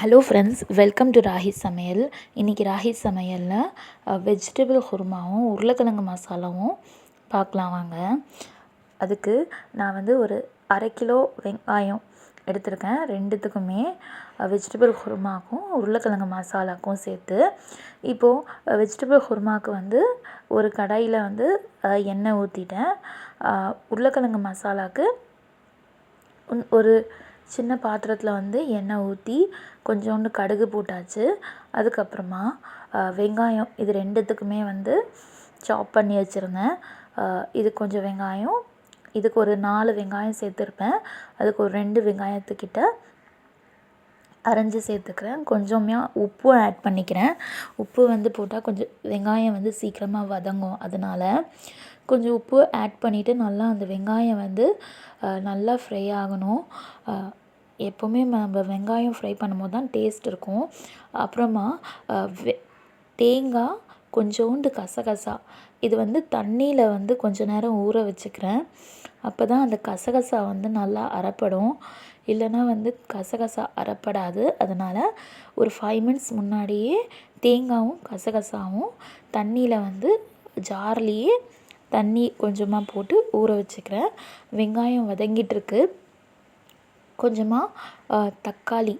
Hello friends welcome to Ragi சமையல் இன்றைக்கி ராகி சமையலில் வெஜிடபிள் குருமாவும் உருளைக்கிழங்கு மசாலாவும் பார்க்கலாம் வாங்க. அதுக்கு நான் வந்து ஒரு அரை கிலோ வெங்காயம் எடுத்திருக்கேன். ரெண்டுத்துக்குமே வெஜிடபிள் குருமாக்கும் உருளைக்கிழங்கு மசாலாக்கும் சேர்த்து. இப்போது வெஜிடபிள் குருமாவுக்கு வந்து ஒரு கடாயில் வந்து எண்ணெய் ஊற்றிட்டேன் உருளைக்கிழங்கு மசாலாவுக்கு உன் ஒரு சின்ன பாத்திரத்தில் வந்து எண்ணெய் ஊற்றி கொஞ்சோண்டு கடுகு போட்டாச்சு. அதுக்கப்புறமா வெங்காயம் இது ரெண்டுத்துக்குமே வந்து சாப் பண்ணி வச்சுருந்தேன். இது கொஞ்சம் வெங்காயம். இதுக்கு ஒரு நாலு வெங்காயம் சேர்த்துருப்பேன். அதுக்கு ஒரு ரெண்டு வெங்காயத்துக்கிட்ட அரைஞ்சி சேர்த்துக்கிறேன். கொஞ்சமாக உப்பும் ஆட் பண்ணிக்கிறேன். உப்பு வந்து போட்டால் கொஞ்சம் வெங்காயம் வந்து சீக்கிரமாக வதங்கும். அதனால் கொஞ்சம் உப்பு ஆட் பண்ணிவிட்டு நல்லா அந்த வெங்காயம் வந்து நல்லா ஃப்ரை ஆகணும். எப்போவுமே நம்ம வெங்காயம் ஃப்ரை பண்ணும்போது தான் டேஸ்ட் இருக்கும். அப்புறமா வெ- தேங்காய் கொஞ்சோண்டு கசகசா. இது வந்து தண்ணியில் வந்து கொஞ்ச நேரம் ஊற வச்சுக்கிறேன். அப்போ தான் அந்த கசகசா வந்து நல்லா அறப்படும். இல்லைன்னா வந்து கசகசா அறப்படாது. அதனால் ஒரு ஃபைவ் மினிட்ஸ் முன்னாடியே தேங்காயும் கசகசாவும் தண்ணியில் வந்து ஜார்லேயே தண்ணி கொஞ்சமாக போட்டு ஊற வச்சுக்கிறேன். வெங்காயம் வதங்கிட்டுருக்கு கொஞ்சமாக தக்காளி.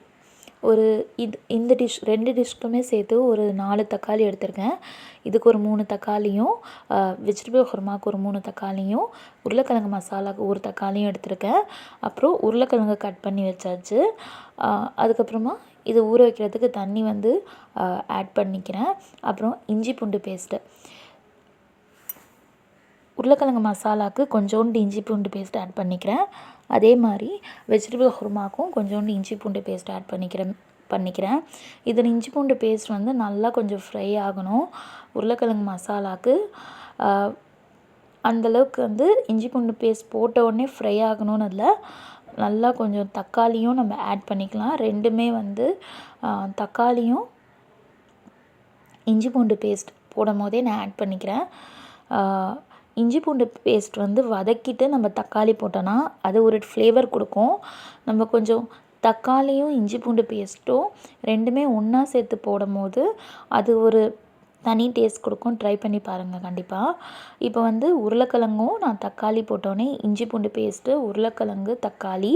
ஒரு இது இந்த டிஷ் ரெண்டு டிஷ்க்குமே சேர்த்து ஒரு நாலு தக்காளி எடுத்திருக்கேன். இதுக்கு ஒரு மூணு தக்காளியும் வெஜிடபிள் குருமாவுக்கு ஒரு மூணு தக்காளியும் உருளைக்கிழங்கு மசாலாவுக்கு ஒரு தக்காளியும் எடுத்திருக்கேன். அப்புறம் உருளைக்கிழங்கு கட் பண்ணி வச்சாச்சு. அதுக்கப்புறமா இது ஊற வைக்கிறதுக்கு தண்ணி வந்து ஆட் பண்ணிக்கிறேன். அப்புறம் இஞ்சி பூண்டு பேஸ்ட்டு உருளைக்கிழங்கு மசாலாவுக்கு கொஞ்சோண்டு இஞ்சி பூண்டு பேஸ்ட் ஆட் பண்ணிக்கிறேன். அதே மாதிரி வெஜிடபிள் குருமாக்கும் கொஞ்சோண்டு இஞ்சி பூண்டு பேஸ்ட் ஆட் பண்ணிக்கிறேன் பண்ணிக்கிறேன். இதில் இஞ்சி பூண்டு பேஸ்ட் வந்து நல்லா கொஞ்சம் ஃப்ரை ஆகணும். உருளைக்கிழங்கு மசாலாவுக்கு அந்தளவுக்கு வந்து இஞ்சி பூண்டு பேஸ்ட் போட்ட உடனே ஃப்ரை ஆகணும்னு இல்லை. நல்லா கொஞ்சம் தக்காளியும் நம்ம ஆட் பண்ணிக்கலாம். ரெண்டுமே வந்து தக்காளியும் இஞ்சி பூண்டு பேஸ்ட் போடும் போதே நான் ஆட் பண்ணிக்கிறேன். இஞ்சி பூண்டு பேஸ்ட் வந்து வதக்கிட்டு நம்ம தக்காளி போட்டோன்னா அது ஒரு ஃப்ளேவர் கொடுக்கும். நம்ம கொஞ்சம் தக்காளியும் இஞ்சி பூண்டு பேஸ்ட்டும் ரெண்டுமே ஒன்றா சேர்த்து போடும் போது அது ஒரு தனி டேஸ்ட் கொடுக்கும். ட்ரை பண்ணி பாருங்கள் கண்டிப்பாக இப்போ வந்து உருளைக்கிழங்கும் நான் தக்காளி போட்டோன்னே இஞ்சி பூண்டு பேஸ்ட்டு உருளைக்கிழங்கு தக்காளி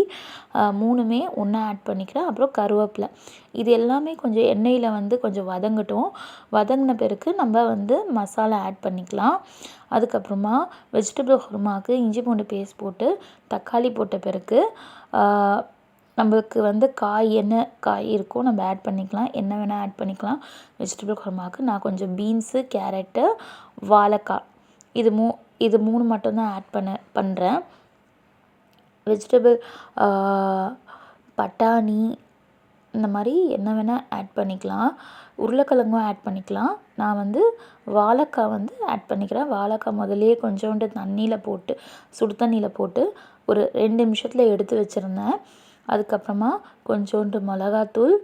மூணுமே ஒன்றா ஆட் பண்ணிக்கிறேன். அப்புறம் கருவேப்பிலை. இது எல்லாமே கொஞ்சம் எண்ணெயில் வந்து கொஞ்சம் வதங்கட்டும். வதங்கின பிறகு நம்ம வந்து மசாலா ஆட் பண்ணிக்கலாம். அதுக்கப்புறமா வெஜிடபிள் குருமாவுக்கு இஞ்சி பூண்டு பேஸ்ட் போட்டு தக்காளி போட்ட பிறகு நம்மளுக்கு வந்து காய் என்ன காய் இருக்கோ நம்ம ஆட் பண்ணிக்கலாம். என்ன வேணால் ஆட் பண்ணிக்கலாம். வெஜிடபிள் குருமாவுக்கு நான் கொஞ்சம் பீன்ஸு கேரட்டு வாழைக்காய் இது மூ இது மூணு மட்டும்தான் ஆட் பண்ண பண்ணுறேன் வெஜிடபிள் பட்டாணி இந்த மாதிரி என்ன வேணால் ஆட் பண்ணிக்கலாம். உருளைக்கிழங்கும் ஆட் பண்ணிக்கலாம். நான் வந்து வாழைக்காய் வந்து ஆட் பண்ணிக்கிறேன். வாழைக்காய் முதல்லயே கொஞ்சோண்டு தண்ணியில் போட்டு சுடு தண்ணியில் போட்டு ஒரு ரெண்டு நிமிஷத்தில் எடுத்து வச்சுருந்தேன். அதுக்கப்புறமா கொஞ்சோண்டு மிளகாத்தூள்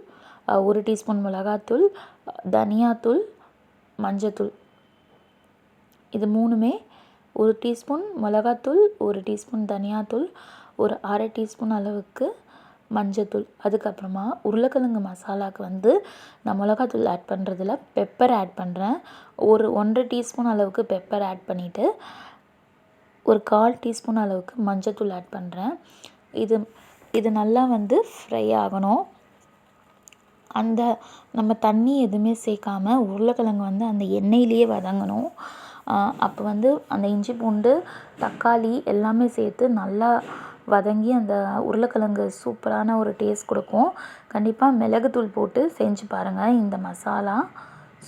ஒரு டீஸ்பூன் மிளகாத்தூள் தனியாத்தூள் மஞ்சத்தூள். இது மூணுமே ஒரு டீஸ்பூன் மிளகாத்தூள் ஒரு டீஸ்பூன் தனியாத்தூள் ஒரு அரை டீஸ்பூன் அளவுக்கு மஞ்சத்தூள். அதுக்கப்புறமா உருளைக்கிழங்கு மசாலாவுக்கு வந்து நான் மிளகாத்தூள் ஆட் பண்ணுறதுல பெப்பர் ஆட் பண்ணுறேன் ஒரு ஒன்றரை டீஸ்பூன் அளவுக்கு பெப்பர் ஆட் பண்ணிவிட்டு ஒரு கால் டீஸ்பூன் அளவுக்கு மஞ்சத்தூள் ஆட் பண்ணுறேன் இது இது நல்லா வந்து ஃப்ரை ஆகணும். அந்த நம்ம தண்ணி எதுவுமே சேர்க்காம உருளைக்கிழங்கு வந்து அந்த எண்ணெயிலேயே வதங்கணும். அப்போ வந்து அந்த இஞ்சி பூண்டு தக்காளி எல்லாமே சேர்த்து நல்லா வதங்கி அந்த உருளைக்கிழங்கு சூப்பரான ஒரு டேஸ்ட் கொடுக்கும். கண்டிப்பாக மிளகுத்தூள் போட்டு செஞ்சு பாருங்கள் இந்த மசாலா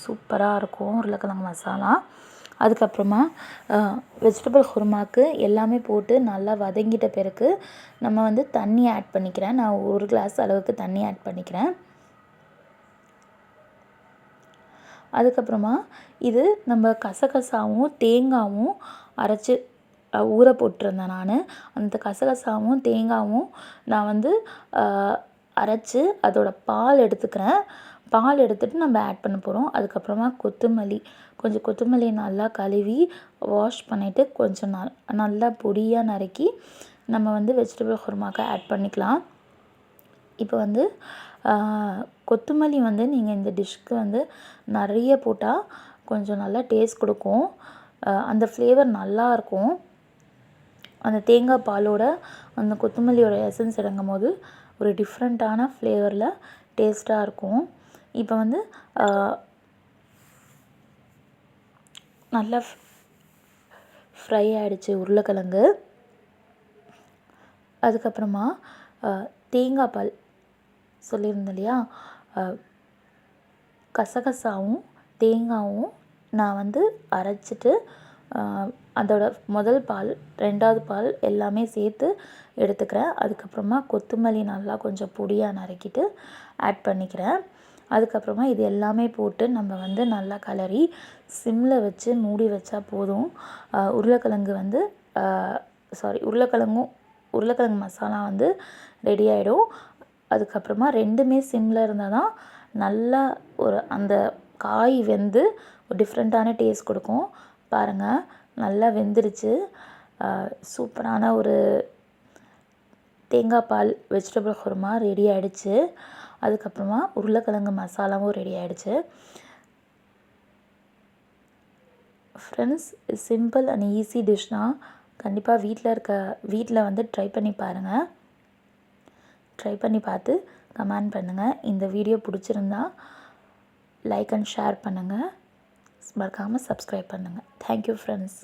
சூப்பராக இருக்கும். உருளைக்கிழங்கு மசாலா. அதுக்கப்புறமா வெஜிடபிள் குருமாக்கு எல்லாமே போட்டு நல்லா வதங்கிட்ட பிறகு நம்ம வந்து தண்ணி ஆட் பண்ணிக்கிறேன். நான் ஒரு கிளாஸ் அளவுக்கு தண்ணி ஆட் பண்ணிக்கிறேன். அதுக்கப்புறமா இது நம்ம கசகசாவும் தேங்காவும் அரைச்சி ஊற போட்டிருந்தேன் நான். அந்த கசகசாவும் தேங்காவும் நான் வந்து அரைச்சி அதோட பால் எடுத்துக்கிறேன். பால் எடுத்துகிட்டு நம்ம ஆட் பண்ண போகிறோம் அதுக்கப்புறமா கொத்தமல்லி கொஞ்சம் கொத்தமல்லியை நல்லா கழுவி வாஷ் பண்ணிவிட்டு கொஞ்சம் நல் நல்லா பொடியாக நறுக்கி நம்ம வந்து வெஜிடபிள் குருமாக்கு ஆட் பண்ணிக்கலாம். இப்போ வந்து கொத்தமல்லி வந்து நீங்கள் இந்த டிஷ்க்கு வந்து நிறைய போட்டால் கொஞ்சம் நல்லா டேஸ்ட் கொடுக்கும். அந்த ஃப்ளேவர் நல்லாயிருக்கும் அந்த தேங்காய் பாலோட அந்த கொத்தமல்லியோட எசன்ஸ் இறங்கும் போது ஒரு டிஃப்ரெண்ட்டான ஃப்ளேவரில் டேஸ்ட்டாக இருக்கும். இப்போ வந்து நல்லா ஃப்ரை ஆகிடுச்சு உருளைக்கிழங்கு. அதுக்கப்புறமா தேங்காய் பால் சொல்லியிருந்தேன் இல்லையா? கசகசாவும் தேங்காயும் நான் வந்து அரைச்சிட்டு அதோட முதல் பால் ரெண்டாவது பால் எல்லாமே சேர்த்து எடுத்துக்கிறேன். அதுக்கப்புறமா கொத்தமல்லி நல்லா கொஞ்சம் பொடியாக நறுக்கிட்டு ஆட் பண்ணிக்கிறேன். அதுக்கப்புறமா இது எல்லாமே போட்டு நம்ம வந்து நல்லா கலரி சிம்மில் வச்சு மூடி வச்சா போதும். உருளைக்கிழங்கு வந்து சாரி உருளைக்கிழங்கும் உருளைக்கிழங்கு மசாலா வந்து ரெடி ஆகிடும் அதுக்கப்புறமா ரெண்டுமே சிம்மில் இருந்தால் தான் நல்லா ஒரு அந்த காய் வெந்து ஒரு டிஃப்ரெண்ட்டான டேஸ்ட் கொடுக்கும். பாருங்கள் நல்லா வெந்துருச்சு. சூப்பரான ஒரு தேங்காய் பால் வெஜிடபிள் குருமா ரெடி ஆகிடுச்சு அதுக்கப்புறமா உருளைக்கிழங்கு மசாலாவும் ரெடி ஆகிடுச்சு ஃப்ரெண்ட்ஸ் சிம்பிள் அண்ட் ஈஸி டிஷ்னால் கண்டிப்பாக வீட்டில் இருக்க வீட்டில் வந்து ட்ரை பண்ணி பாருங்கள் ட்ரை பண்ணி பார்த்து கமெண்ட் பண்ணுங்கள் இந்த வீடியோ பிடிச்சிருந்தா லைக் அண்ட் ஷேர் பண்ணுங்கள் மறக்காமல் சப்ஸ்கிரைப் பண்ணுங்கள் தேங்க்யூ ஃப்ரெண்ட்ஸ்